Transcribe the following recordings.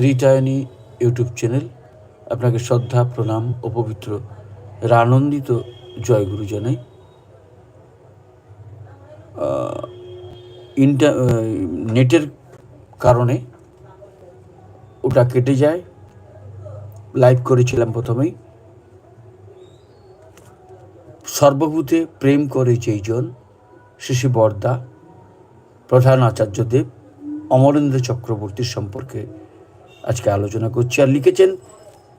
রিটায়নি YouTube channel. আপনাকে শ্রদ্ধা, প্রণাম ও পবিত্র, রানন্দিত জয়গুরু জানাই। ইন্টার নেটের কারণে ওটা কেটে যায়। লাইভ করেছিলাম প্রথমেই। সর্বভূতে প্রেম করে যেইজন শিশি বর্দা, প্রধান আচার্যদেব, অমরেন্দ্র চক্রবর্তীর সম্পর্কে আজকে আলোচনা করছি আর লিখেছেন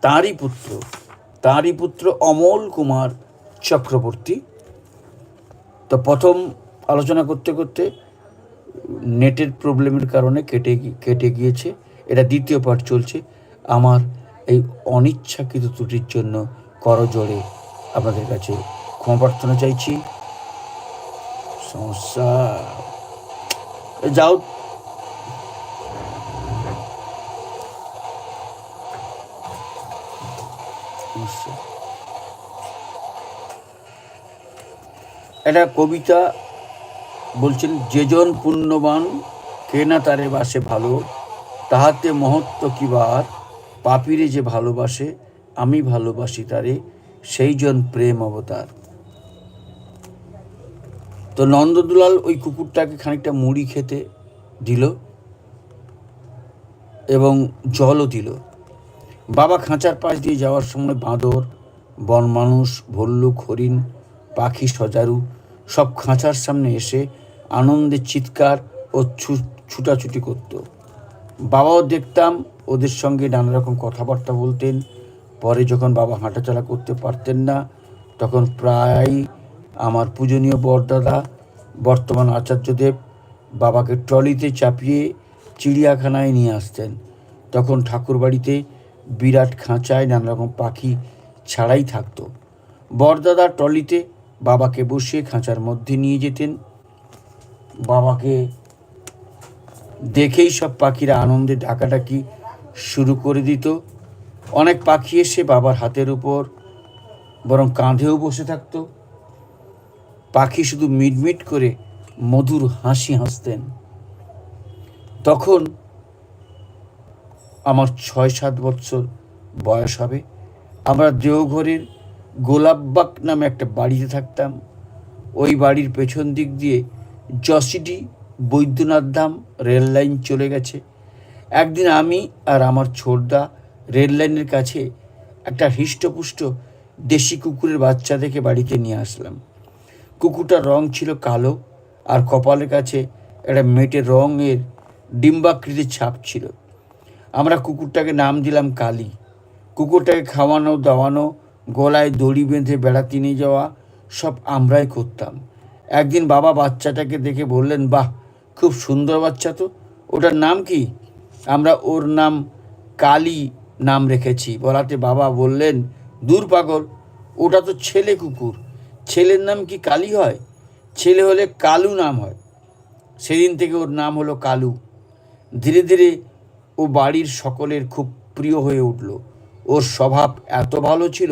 তাঁরই পুত্র তাঁরই পুত্র অমল কুমার চক্রবর্তী। তো প্রথম আলোচনা করতে করতে নেটের প্রবলেমের কারণে কেটে কেটে গিয়েছে, এটা দ্বিতীয় পার্ট চলছে। আমার এই অনিচ্ছাকৃত ত্রুটির জন্য করজোড়ে আপনাদের কাছে ক্ষমা প্রার্থনা চাইছি। সমস্যা। যাও। সমস্যা একটা কবিতা বলছেন যেজন পুণ্যবান, কে না তারে বাসে ভালো, তাহাতে মহত্ব কিবার পাপিরে যে ভালোবাসে, আমি ভালোবাসি তারে, সেই জন প্রেম অবতার। তো নন্দদুলাল ওই কুকুরটাকে খানিকটা মুড়ি খেতে দিল এবং জলও দিল। বাবা খাঁচার পাশ দিয়ে যাওয়ার সময় বাঁদর, বন মানুষ, ভল্লুক, হরিণ, পাখি, সজারু সব খাঁচার সামনে এসে আনন্দে চিৎকার ও ছুটাছুটি করত। বাবাও দেখতাম ওদের সঙ্গে নানা রকম কথাবার্তা বলতেন। পরে যখন বাবা হাঁটাচলা করতে পারতেন না, তখন প্রায় আমার পূজনীয় বরদাদা, বর্তমান আচার্যদেব বাবাকে ট্রলিতে চাপিয়ে চিড়িয়াখানায় নিয়ে আসতেন। তখন ঠাকুরবাড়িতে বিরাট খাঁচায় নানা রকম পাখি ছাড়াই থাকতো। বরদাদা ট্রলিতে বাবাকে বসিয়ে খাঁচার মধ্যে নিয়ে যেতেন। বাবাকে দেখেই সব পাখিরা আনন্দে ডাকাডাকি শুরু করে দিত। অনেক পাখি এসে বাবার হাতের উপর বরং কাঁধেও বসে থাকতো। পাখি শুধু মিটমিট করে মধুর হাসি হাসতেন। তখন আমার ছয় সাত বছর বয়স হবে। আমরা দেওঘরের গোলাপবাগ নামে একটা বাড়িতে থাকতাম। ওই বাড়ির পেছন দিক দিয়ে জসিডি বৈদ্যনাথ ধাম রেল লাইন চলে গেছে। একদিন আমি আর আমার ছোটদা রেল লাইনের কাছে একটা হৃষ্টপুষ্ট দেশি কুকুরের বাচ্চা দেখে বাড়িতে নিয়ে আসলাম। কুকুরটার রং ছিল কালো আর কপালের কাছে একটা মেটে রঙের ডিম্বাকৃতির ছাপ ছিল। আমরা কুকুরটাকে নাম দিলাম কালী। কুকুরটাকে খাওয়ানো, দাওয়ানো, গলায় দড়ি বেঁধে বেড়াতে নিয়ে যাওয়া, সব আমরাই করতাম। একদিন বাবা বাচ্চাটাকে দেখে বললেন, বাহ, খুব সুন্দর বাচ্চা তো। ওটার নাম কি? আমরা ওর নাম কালী নাম রেখেছি। বলাতে বাবা বললেন, দূর পাগল, ওটা তো ছেলে কুকুর। ছেলের নাম কি কালী হয়? ছেলে হলে কালু নাম হয়। সেদিন থেকে ওর নাম হলো কালু। ধীরে ধীরে ও বাড়ির সকলের খুব প্রিয় হয়ে উঠল। ওর স্বভাব এত ভালো ছিল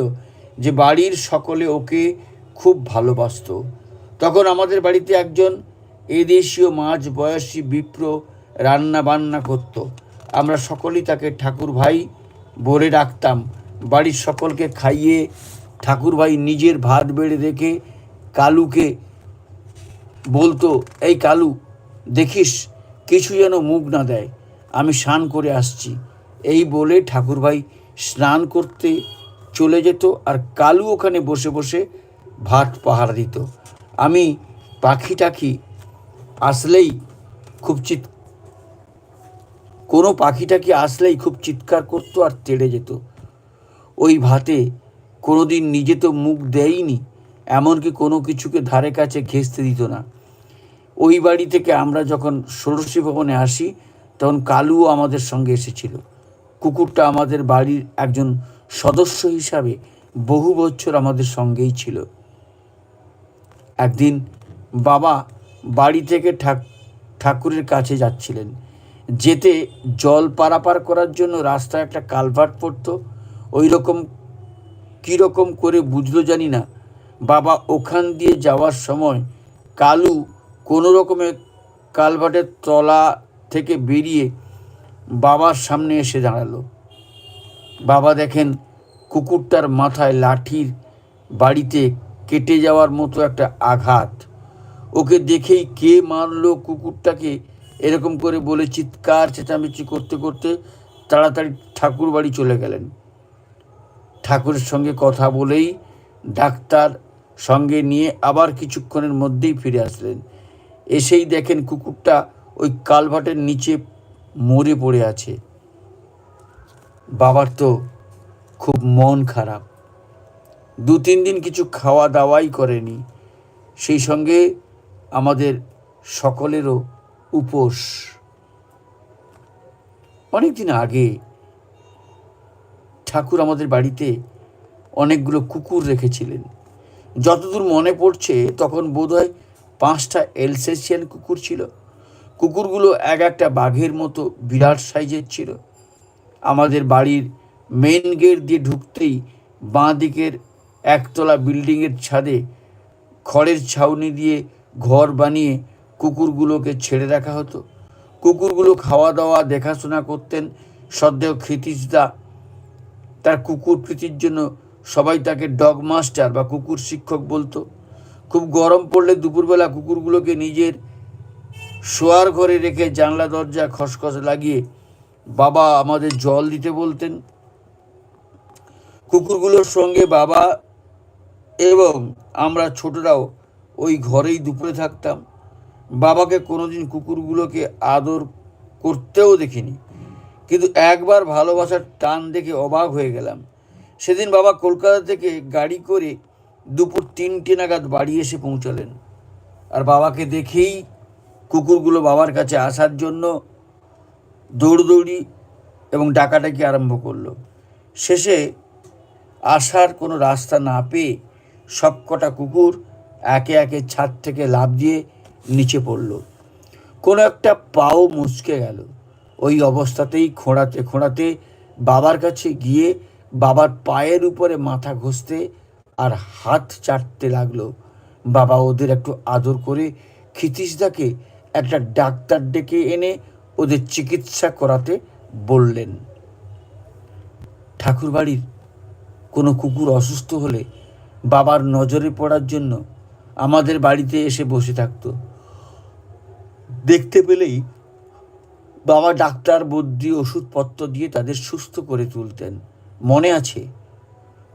যে বাড়ির সকলে ওকে খুব ভালোবাসতো। তখন আমাদের বাড়িতে একজন এদেশীয় মাঝ বয়সী বিপ্র রান্না বান্না করত। আমরা সকলেই তাকে ঠাকুর ভাই বলে ডাকতাম বাড়ির সকলকে খাইয়ে ঠাকুর ভাই নিজের ভাত বেড়ে রেখে কালুকে বলতো, এই কালু, দেখিস, কিছু যেন মুখ না দেয়। আমি স্নান করে আসছি। এই বলে ঠাকুরভাই স্নান করতে চলে যেত আর কালু ওখানে বসে বসে ভাত পাহারা দিত। আমি পাখি টাখি আসলেই খুব চিৎ, কোনো পাখি টাকি আসলেই খুব চিৎকার করতো আর তেড়ে যেত। ওই ভাতে কোনোদিন নিজে তো মুখ দেয়নি, এমনকি কোনো কিছুকে ধারে কাছে ঘেঁচতে দিত না। ওই বাড়ি থেকে আমরা যখন ষোড়শী ভবনে আসি তখন কালুও আমাদের সঙ্গে এসেছিল। কুকুরটা আমাদের বাড়ির একজন সদস্য হিসাবে বহু বছর আমাদের সঙ্গেই ছিল। একদিন বাবা বাড়ি থেকে ঠাক, ঠাকুরের কাছে যাচ্ছিলেন। যেতে জল পারাপার করার জন্য রাস্তায় একটা কালভার্ট পড়তো। ওই রকম কীরকম করে বুঝলো জানি না। বাবা ওখান দিয়ে যাওয়ার সময় কালু কোনো রকমে কালভার্টের তলা থেকে বেরিয়ে বাবার সামনে এসে দাঁড়াল। বাবা দেখেন কুকুরটার মাথায় লাঠির বাড়িতে কেটে যাওয়ার মতো একটা আঘাত। ওকে দেখেই কে মারলো কুকুরটাকে এরকম করে বলে চিৎকার, চেঁচামেচি করতে করতে তাড়াতাড়ি ঠাকুর বাড়ি চলে গেলেন। ঠাকুরের সঙ্গে কথা বলেই ডাক্তার সঙ্গে নিয়ে আবার কিছুক্ষণের মধ্যেই ফিরে আসলেন। এসেই দেখেন কুকুরটা ওই কালভাটের নিচে মরে পড়ে আছে। বাবার তো খুব মন খারাপ। দু তিন দিন কিছু খাওয়া দাওয়াই করেনি। সেই সঙ্গে আমাদের সকলেরও উপোস। অনেক দিন আগে ঠাকুর আমাদের বাড়িতে অনেকগুলো কুকুর রেখেছিলেন। যতদূর মনে পড়ছে, তখন বোধহয় পাঁচটা এলসেশিয়ান কুকুর ছিল। কুকুরগুলো এক একটা বাঘের মতো বিরাট সাইজের ছিল। আমাদের বাড়ির মেন গেট দিয়ে ঢুকতেই বাঁ দিকের একতলা বিল্ডিংয়ের ছাদে খড়ের ছাউনি দিয়ে ঘর বানিয়ে কুকুরগুলোকে ছেড়ে রাখা হতো। কুকুরগুলো খাওয়া দাওয়া দেখাশোনা করতেন। সদ্দেহ ক্ষিতিশদা তার কুকুর প্রীতির জন্য সবাই তাকে ডগ মাস্টার বা কুকুর শিক্ষক বলতো। খুব গরম পড়লে দুপুরবেলা কুকুরগুলোকে নিজের শোয়ার ঘরে রেখে জানলা, দরজা খসখস লাগিয়ে, বাবা, আমাদের জল দিতে বলতেন। কুকুরগুলোর সঙ্গে বাবা এবং আমরা ছোটরাও ওই ঘরেই দুপুরে থাকতাম। বাবাকে কোনোদিন কুকুরগুলোকে আদর করতেও দেখিনি। কিন্তু একবার ভালোবাসার টান দেখে অবাক হয়ে গেলাম। সেদিন বাবা কলকাতা থেকে গাড়ি করে দুপুর তিনটে নাগাদ বাড়ি এসে পৌঁছালেন। আর বাবাকে দেখেই কুকুরগুলো বাবার কাছে আসার জন্য দৌড়দৌড়ি এবং ডাকাডাকি আরম্ভ করল। শেষে আসার কোনো রাস্তা না পেয়ে সবকটা কুকুর একে একে ছাদ থেকে লাফ দিয়ে নিচে পড়ল। কোনো একটা পাও মুচকে গেল। ওই অবস্থাতেই খোঁড়াতে খোঁড়াতে বাবার কাছে গিয়ে বাবার পায়ের উপরে মাথা ঘষতে আর হাত চাটতে লাগল। বাবা ওদের একটু আদর করে ক্ষিতিশদাকে একটা ডাক্তার ডেকে এনে ওদের চিকিৎসা করাতে বললেন। ঠাকুরবাড়ির কোনো কুকুর অসুস্থ হলে বাবার নজরে পড়ার জন্য আমাদের বাড়িতে এসে বসে থাকতো। দেখতে পেলেই বাবা ডাক্তার বদ্যি ওষুধপত্র দিয়ে তাদের সুস্থ করে তুলতেন। মনে আছে,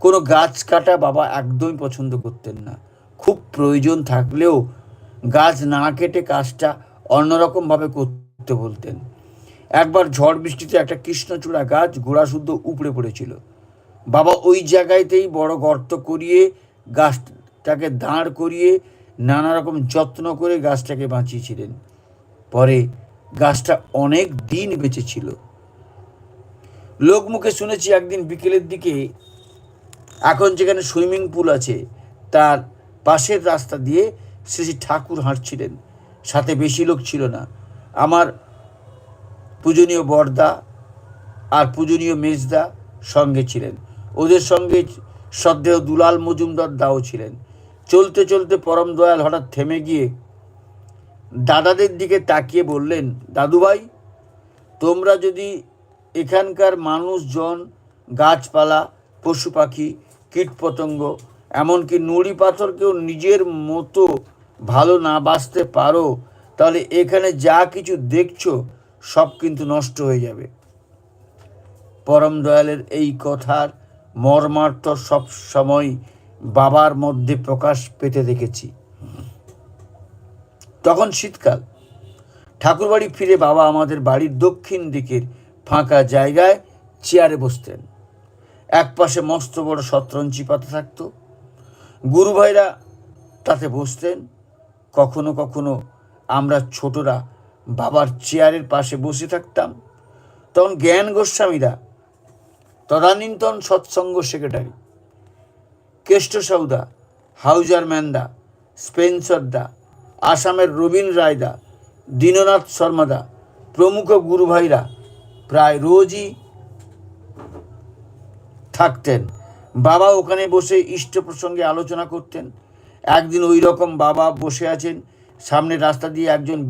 কোনো গাছ কাটা বাবা একদমই পছন্দ করতেন না। খুব প্রয়োজন থাকলেও গাছ না কেটে কাজটা অন্যরকমভাবে করতে বলতেন। একবার ঝড় বৃষ্টিতে একটা কৃষ্ণচূড়া গাছ গোড়া শুদ্ধ উপড়ে পড়েছিল। বাবা ওই জায়গাতেই বড় গর্ত করিয়ে গাছটাকে দাঁড় করিয়ে নানা রকম যত্ন করে গাছটাকে বাঁচিয়েছিলেন। পরে গাছটা অনেক দিন বেঁচে ছিল। লোক মুখে শুনেছি একদিন বিকেলের দিকে এখন যেখানে সুইমিং পুল আছে, তার পাশের রাস্তা দিয়ে শ্রী ঠাকুর হাঁটছিলেন। সাথে বেশি লোক ছিল না। আমার পূজনীয় বর্দা আর পূজনীয় মেজদা সঙ্গে ছিলেন। ওদের সঙ্গে সদ্দেহ দুলাল মজুমদার দাও ছিলেন। চলতে চলতে পরম দয়াল হঠাৎ থেমে গিয়ে দাদাদের দিকে তাকিয়ে বললেন, দাদুভাই, তোমরা যদি এখানকার মানুষজন, গাছপালা, পশু পাখি, কীটপতঙ্গ, এমনকি নুড়ি পাথরকেও নিজের মতো ভালো না বাঁচতে পারো, তাহলে এখানে যা কিছু দেখছ সব কিন্তু নষ্ট হয়ে যাবে। পরম দয়ালের এই কথার মর্মার্থ সব সময় বাবার মধ্যে প্রকাশ পেতে দেখেছি। তখন শীতকাল। ঠাকুরবাড়ি ফিরে বাবা আমাদের বাড়ির দক্ষিণ দিকের ফাঁকা জায়গায় চেয়ারে বসতেন। এক পাশে মস্ত বড় শতরঞ্চি পাতা থাকত। গুরু ভাইরা তাতে বসতেন। কখনো কখনো আমরা ছোটরা বাবার চেয়ারের পাশে বসে থাকতাম। তখন জ্ঞান গোস্বামীরা, তদানীন্তন সৎসঙ্গ সেক্রেটারি কেষ্ট সৌদা হাউজার ম্যান্দা স্পেন্সর দা আসামের রবীন রায়দা, দীননাথ শর্মাদা প্রমুখ গুরুভাইরা প্রায় রোজই থাকতেন। বাবা ওখানে বসে ইষ্ট প্রসঙ্গে আলোচনা করতেন। একদিন ওই রকম বাবা বসে আছেন সামনে রাস্তা দিয়ে একজন